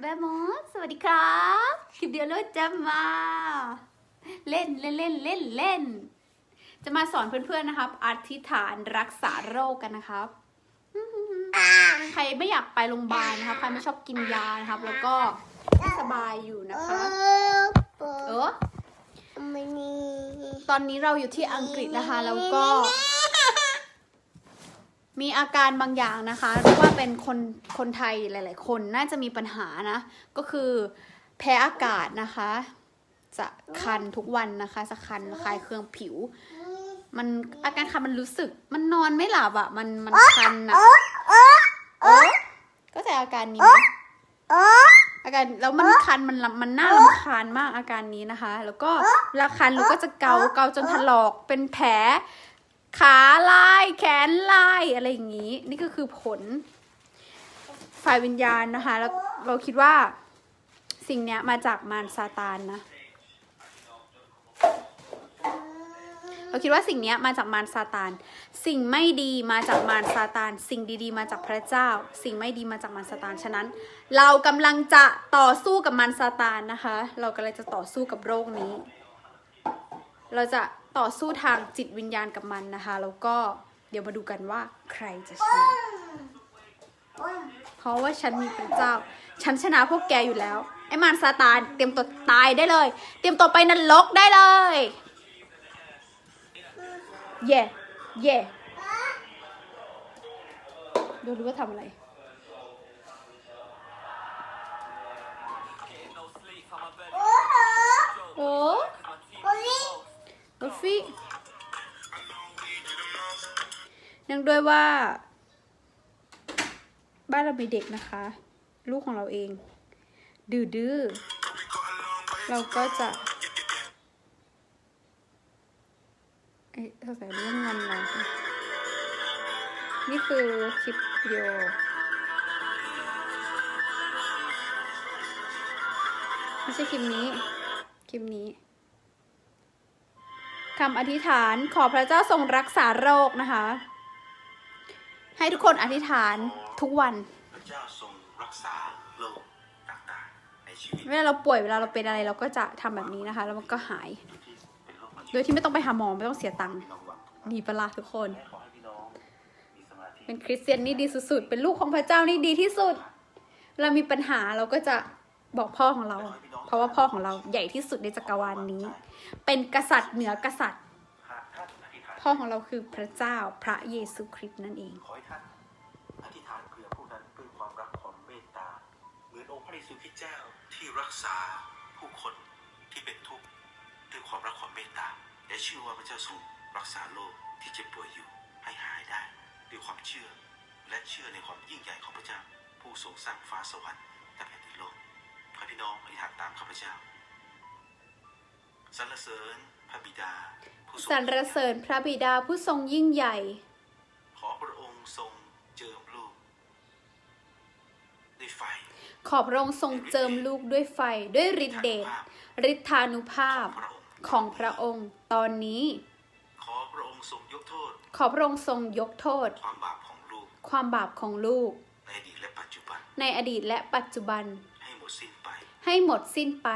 แบมอสสวัสดีครับคลิปเดียวเราจะมา เล่นเล่นเล่นเล่นเล่น จะมาสอนเพื่อนๆนะครับอธิษฐานรักษาโรคกันนะครับ ใครไม่อยากไปโรงพยาบาลนะครับใครไม่ชอบกินยานะครับ แล้วก็ไม่สบายอยู่นะคะเออตอนนี้เราอยู่ที่อังกฤษนะคะ แล้วก็ มีอาการบางอย่างนะคะเรียกว่าเป็นคนคนไทยหลาย ๆ คนน่าจะมีปัญหานะ ก็คือแพ้อากาศนะคะ จะคันทุกวันนะคะจะคันระคายเครื่องผิว มันอาการคันมันรู้สึก มันนอนไม่หลับอะ่ะ มันมันคันอะก็แต่อาการนี้นะอาการแล้วมันคันมันลำมันน่ารำคาญมากอาการนี้นะคะ แล้วก็เวลาคันเราก็จะเกาเกาจนถลอกเป็นแผล ขาลายแขนลายอะไรอย่างนี้ นี่ก็คือผล ฝ่ายวิญญาณนะคะแล้วเราคิดว่าสิ่งเนี้ยมาจากมารซาตานนะ เราคิดว่าสิ่งเนี้ยมาจากมารซาตาน สิ่งไม่ดีมาจากมารซาตาน สิ่งดีๆ มาจากพระเจ้า สิ่งไม่ดีมาจากมารซาตาน ฉะนั้น เรากำลังจะต่อสู้กับมารซาตานนะคะ เรากำลังจะต่อสู้กับโรคนี้ เราจะ ต่อสู้ทางจิตวิญญาณกับมันนะคะ แล้วก็เดี๋ยวมาดูกันว่าใครจะชนะเพราะว่าฉันมีพระเจ้า ฉันชนะพวกแกอยู่แล้ว ไอ้มารซาตานเตรียมตัวตายได้เลย เตรียมตัวไปนรกได้เลยเย่เย่ดูดูว่าทำอะไรโอ้ เนื่องด้วยว่า บ้านเรามีเด็กนะคะ ลูกของเราเอง ดื้อดื้อๆเราก็จะเอ๊ะสงสัยเรื่องงอนเราค่ะนี่คือคลิปวิดีโอไม่ใช่คลิปนี้ คลิปนี้คำอธิษฐานขอพระเจ้าทรงรักษาโรคนะคะ ให้ทุกคนอธิษฐานทุกวันพระเจ้าทรงรักษาโรคต่างๆในชีวิตเวลาเราป่วยเวลาเราเป็นอะไรเราก็จะทำแบบนี้นะคะ แล้วมันก็หายที่เป็นโรคมะเร็งโดยที่ไม่ต้องไปหาหมอไม่ต้องเสียตังค์พี่น้องหวังดีประลาทุกคนขอให้พี่น้องมีสมาธิเป็นคริสเตียนนี่ดีสุดๆ เป็นลูกของพระเจ้านี่ดีที่สุด เรามีปัญหาเราก็จะบอกพ่อของเรา เพราะว่าพ่อของเราใหญ่ที่สุดในจักรวาลนี้ เป็นกษัตริย์เหนือกษัตริย์ พ่อของเราคือพระเจ้าพระเยซูคริสต์นั่นเอง ขอให้ท่านอธิษฐานเผื่อผู้นั้นด้วยความรักความเมตตา เหมือนองค์พระเยซูคริสต์เจ้าที่รักษาผู้คนที่เป็นทุกข์ด้วยความรักความเมตตาและเชื่อว่าพระเจ้าทรงรักษาโรคที่เจ็บป่วยอยู่ให้หายได้ด้วยความเชื่อ และเชื่อในความยิ่งใหญ่ของพระเจ้า ผู้ทรงสร้างฟ้าสวรรค์และแผ่นดินโลกขอให้พี่น้องอธิษฐานตามข้าพเจ้าสรรเสริญ พระบิดาผู้ทรงสรรเสริญพระบิดาผู้ทรงยิ่งใหญ่ ขอพระองค์ทรงเจิมลูกด้วยไฟ ขอบพระองค์ทรงเจิมลูกด้วยไฟด้วยฤทธิเดชฤทธานุภาพพระองค์ของพระองค์ตอนนี้ ขอพระองค์ทรงยกโทษ ขอพระองค์ทรงยกโทษ ความบาปของลูก ความบาปของลูก ในอดีตและปัจจุบัน ในอดีตและปัจจุบัน ให้หมดสิ้นไป ให้หมดสิ้นไป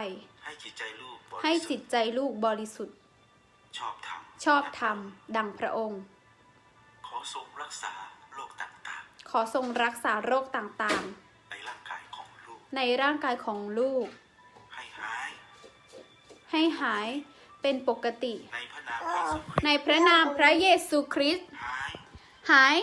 ให้จิตใจลูกบริให้สุจิทตธิ์ใจลูกบริสุทธิ์ ชอบธรรมชอบธรรมดังพระองค์ ขอทรงรักษาโรคต่างขอทรงรักษาโรคต่างๆ ในร่างกายของลูกๆในร่างกายของลูก ให้หาย ให้หายเป็นปกติ ในพระนามพระเยซูคริสต์ในพระนามพระเยซูคริสต์หายหาย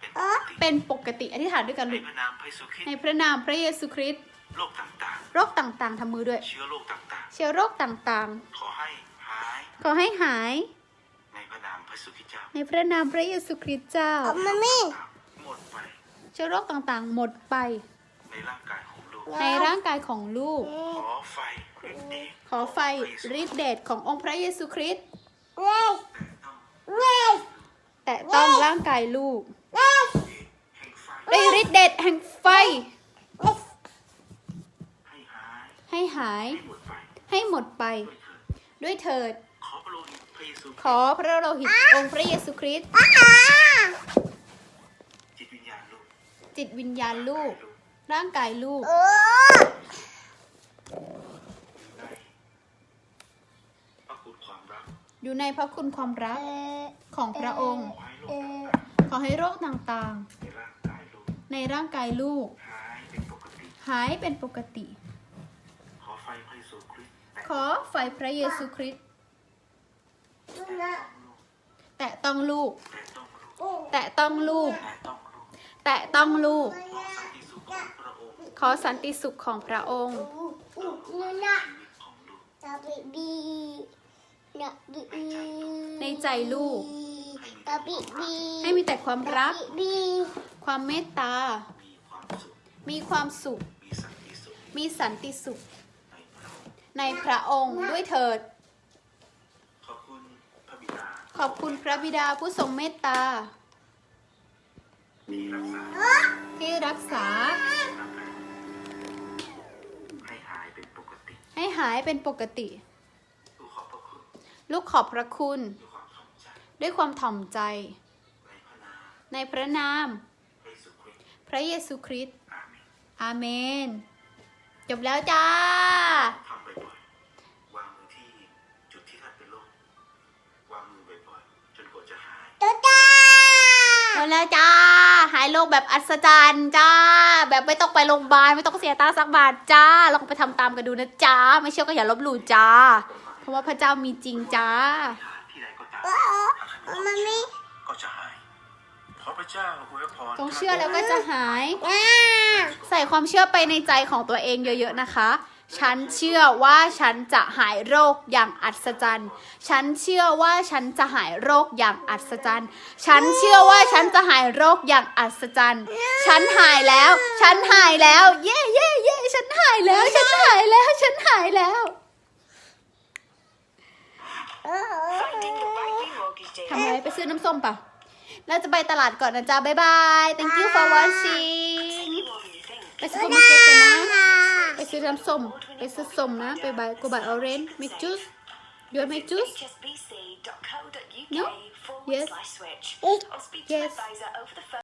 เป็นปกติเป็นปกติอธิษฐานด้วยกันในลูกพระนามพระเยซูคริสในต์พระนามพระเยซูคริสต์โรคต่างโรคต่างๆทำมือด้วยๆเชื้อโรคต่างเชื้อโรคต่างๆ ขอให้หายๆ ขอให้หาย ในพระนามพระเยซูคริสต์เจ้าในพระนามพระเยซูคริสต์เจ้าหมดไปเชื้อโรคต่างๆ หมดไป ในร่างกายของลูก ในร่างกายของลูก ขอไฟฤทธิ์เดชขอไฟฤทธิเดชขององค์พระเยซูคริสต์ต้องแต่ต้องร่างกายลูกแห่งไฟด้วยฤทธิเดชแห่งไฟ ให้หายให้หาย ให้หมดไปให้หมดไป ด้วยเถิดด้วยเถิด ขอพระโลหิตพระเยซูขอพระโลหิตองค์พระเยซูคริสต์จิตวิญญาณลูกจิตวิญญาณลูกใร่างกายลูกเอออยู่ในพระคุณความรักอยู่ในพระคุณความรักเออของพระองค์ ขอให้โรคขอให้โรคต่างต่างๆในร่างกายลูกๆ ในร่างกายลูก หายเป็นปกติ หายเป็นปกติ ขอไฟพระเยซูคริสต์แตะขอไฟพระเยซูคริสต์ นะ แตะต้องลูกแตะต้องลูกแตะต้องลูก แตะต้องลูก แตะต้องลูก ขอสันติสุขของพระองค์ขอสันติสุขของพระองค์นี่นะชีวิตของลูกตาบีบีนะบีบีในใจลูกตาบีบีให้มีแต่ความรักบีความเมตตา มีความสุขมีความสุขมีสันติสุข มีสันติสุข ในพระองค์ในพระองค์ด้วยเถิด ขอบคุณพระบิดาผู้ทรงเมตตาที่รักษาที่รักษา ให้หายเป็นปกติ ให้หายเป็นปกติ ลูกขอบพระคุณลูกขอบพระคุณด้วยความถ่อมใจด้วยความถ่อมใจ ในพระนามในพระนามพระเยซูคริสต์พระเยซูคริสต์อาเมนอาเมนจบแล้วจ้า แล้วจ้า หายโรคแบบอัศจรรย์จ้า แบบไม่ต้องไปโรงพยาบาลไม่ต้องเสียตังค์สักบาทจ้าลองไปทำตามกันดูนะจ้า ไม่เชื่อก็อย่าลบหลู่จ้า เพราะว่าพระเจ้ามีจริงจ้าที่ใดก็ตามเออมันไม่ก็จะหายเพราะพระเจ้าอวยพรต้องเชื่อแล้วก็จะหายอ่าใส่ความเชื่อไปในใจของตัวเองเยอะ ๆนะคะ ฉันเชื่อว่าฉันจะหายโรคอย่างอัศจรรย์ ฉันเชื่อว่าฉันจะหายโรคอย่างอัศจรรย์ ฉันเชื่อว่าฉันจะหายโรคอย่างอัศจรรย์ ฉันหายแล้ว ฉันหายแล้ว เย่เย่เย่ฉันหายแล้ว ฉันหายแล้ว ฉันหายแล้วเออ Finding the right new mortgage deal. ทำอะไรไปซื้อน้ำส้มปะเราจะไปตลาดก่อนนะจ๊ะ บ๊ายบาย thank you for watching More than you think. ไปซื้อมาร์เก็ตกันนะไป ซื้อน้ำส้ม ไปซื้อส้มนะ ไปบายกูบายออเรนจ์ make juice you want make juice hsbc.co.uk No? forward Yes. slash switch. Yes.